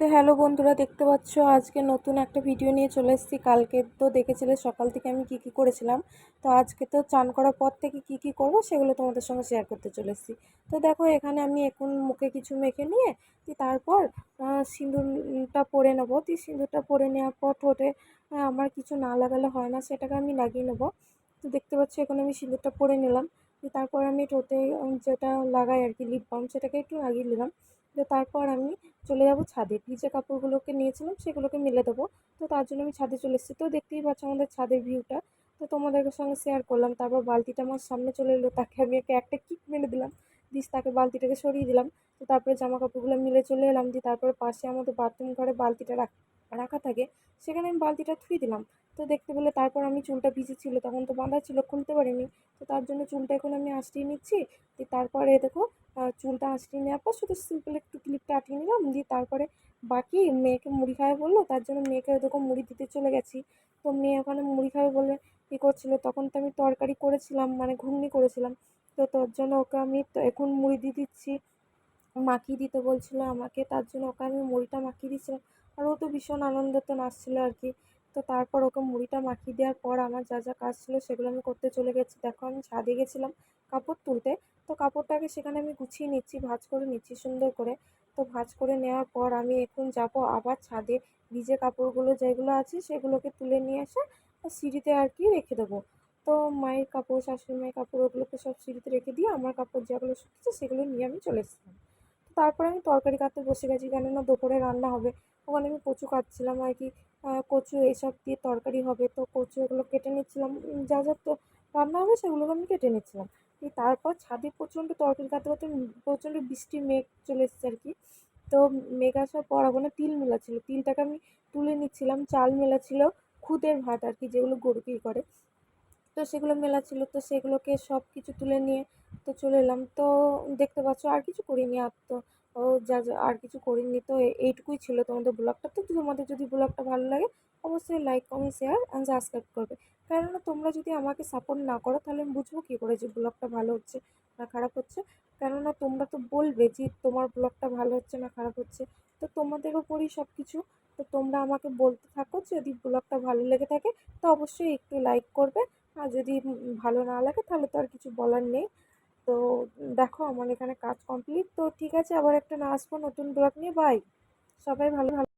তো হ্যালো বন্ধুরা, দেখতে পাচ্ছ আজকে নতুন একটা ভিডিও নিয়ে চলে এসেছি। কালকে তো দেখেছিলে সকাল থেকে আমি কি কি করেছিলাম। তো আজকে তো চান করার পর থেকে কি কি করব সেগুলো তোমাদের সঙ্গে শেয়ার করতে চলে এসেছি। তো দেখো, এখানে আমি এখন মুখে কিছু মেখে নিয়ে তারপর সিঁদুরটা পরে নেব। তো সিঁদুরটা পরে নেওয়ার পর ঠোঁটে আমার কিছু না লাগালে হয় না, সেটাকে আমি লাগিয়ে নেব। তো দেখতে পাচ্ছ এখন আমি সিঁদুরটা পরে নিলাম। তারপর আমি ঠোঁটে যেটা লাগাই আর কি লিপ বাম সেটাকে একটু লাগিয়ে নিলাম তো তারপর আমি চলে যাব ছাদে। ভিজে কাপড়গুলোকে নিয়েছিলাম, সেগুলোকে মেলে দেবো। তো তার জন্য আমি ছাদে চলে এসেছি। তো দেখতেই পাচ্ছ আমাদের ছাদের ভিউটা তো তোমাদের সঙ্গে শেয়ার করলাম। তারপর বালতিটা আমার সামনে চলে এলো। তাকে আমি একে একটা কিক মেরে দিলাম। দিস তাকে বালতিটাকে সরিয়ে দিলাম। তো তারপরে জামা কাপড়গুলো মিলে চলে এলাম, দিয়ে তারপরে পাশে আমাদের বাথরুম ঘরে বালতিটা রাখ- রাখা থাকে, সেখানে আমি বালতিটা থুয়ে দিলাম। তো দেখতে পেলে তারপর আমি চুলটা ভিজে ছিল, তখন তো বাঁধা ছিল, খুলতে পারিনি। তো তার জন্য চুলটা এখন আমি আঁচড়িয়ে নিচ্ছি, দিয়ে তারপরে দেখো চুলটা আঁচড়িয়ে নেওয়ার পর শুধু সিম্পল একটু ক্লিপটা আটকে নিলাম, দিয়ে তারপরে বাকি মেয়েকে মুড়ি খাবে বলল, তার জন্য মেয়েকে দেখো মুড়ি দিতে চলে গেছি। তো মেয়ে ওখানে মুড়ি খাবে বলে কী করছিল, তখন তো আমি তরকারি করেছিলাম মানে ঘুগনি করেছিলাম। তো তার জন্য ওকে আমি তো এখন মুড়ি দিয়ে দিচ্ছি। মাখিয়ে দিতে বলছিল আমাকে, তার জন্য ওকে আমি মুড়িটা মাখিয়ে দিচ্ছিলাম আর ও তো ভীষণ আনন্দতে নাচছিলো আর কি। তো তারপর ওকে মুড়িটা মাখিয়ে দেওয়ার পর আমার যা যা কাজ ছিল সেগুলো আমি করতে চলে গেছি। দেখো আমি ছাদে গেছিলাম কাপড় তুলতে। তো কাপড়টাকে সেখানে আমি গুছিয়ে নিচ্ছি, ভাঁজ করে নিচ্ছি সুন্দর করে। তো ভাঁজ করে নেওয়ার পর আমি এখন যাব আবার ছাদে। ভিজে কাপড়গুলো যেগুলো আছে সেগুলোকে তুলে নিয়ে এসে সিঁড়িতে আর কি রেখে দেবো। তো মায়ের কাপড় শাশুড়ি মায়ের কাপড়, ওগুলোকে সব সিঁড়িতে রেখে দিয়ে আমার কাপড় যেগুলো শুকিয়েছে সেগুলো নিয়ে আমি চলে এসেছিলাম। তো তারপরে আমি তরকারি কাটতে বসে গেছি, কেননা দুপুরে রান্না হবে। ওখানে আমি কচু কাটছিলাম আর কি। কচু এইসব দিয়ে তরকারি হবে। তো কচু এগুলো কেটে নিচ্ছিলাম। যা যা তো রান্না হবে সেগুলোকে আমি কেটে নিচ্ছিলাম। তারপর ছাদে প্রচণ্ড তরকারি কাটতে কাটতে প্রচণ্ড বৃষ্টি, মেঘ চলে এসেছে আর কি। তো মেঘ আসার পর ওখানে তিল মেলা ছিল। তিলটাকে আমি তুলে নিচ্ছিলাম। চাল মেলা ছিল। খুদের ভাত আর কি, যেগুলো গরুকেই করে। তো সেগুলো মেলা ছিল তো সেগুলোকে সব কিছু তুলে নিয়ে তো চলে এলাম। তো দেখতে পাচ্ছ আর কিছু করিনি আর তো, ও যা যা আর কিছু করিনি তো এইটুকুই ছিল তোমাদের ব্লগটা। তো তোমাদের যদি ব্লগটা ভালো লাগে, অবশ্যই like comment share and subscribe করবে। কেননা তোমরা যদি আমাকে সাপোর্ট না করো, তাহলে আমি বুঝব কী করে যে ব্লগটা ভালো হচ্ছে না খারাপ হচ্ছে। কেননা তোমরা তো বলবে যে তোমার ব্লগটা ভালো হচ্ছে না খারাপ হচ্ছে। তো তোমাদের ওপরই সব কিছু তো তোমরা আমাকে বলতে থাকো, যদি ব্লগটা ভালো লেগে থাকে, তো অবশ্যই একটু লাইক করবে। আর যদি ভালো না লাগে তাহলে তো আর কিছু বলার নেই। তো দেখো আমার এখানে কাজ কমপ্লিট তো ঠিক আছে, আবার একটা না আসব নতুন ব্লগ নিয়ে। বাই সবাই ভালো ভালো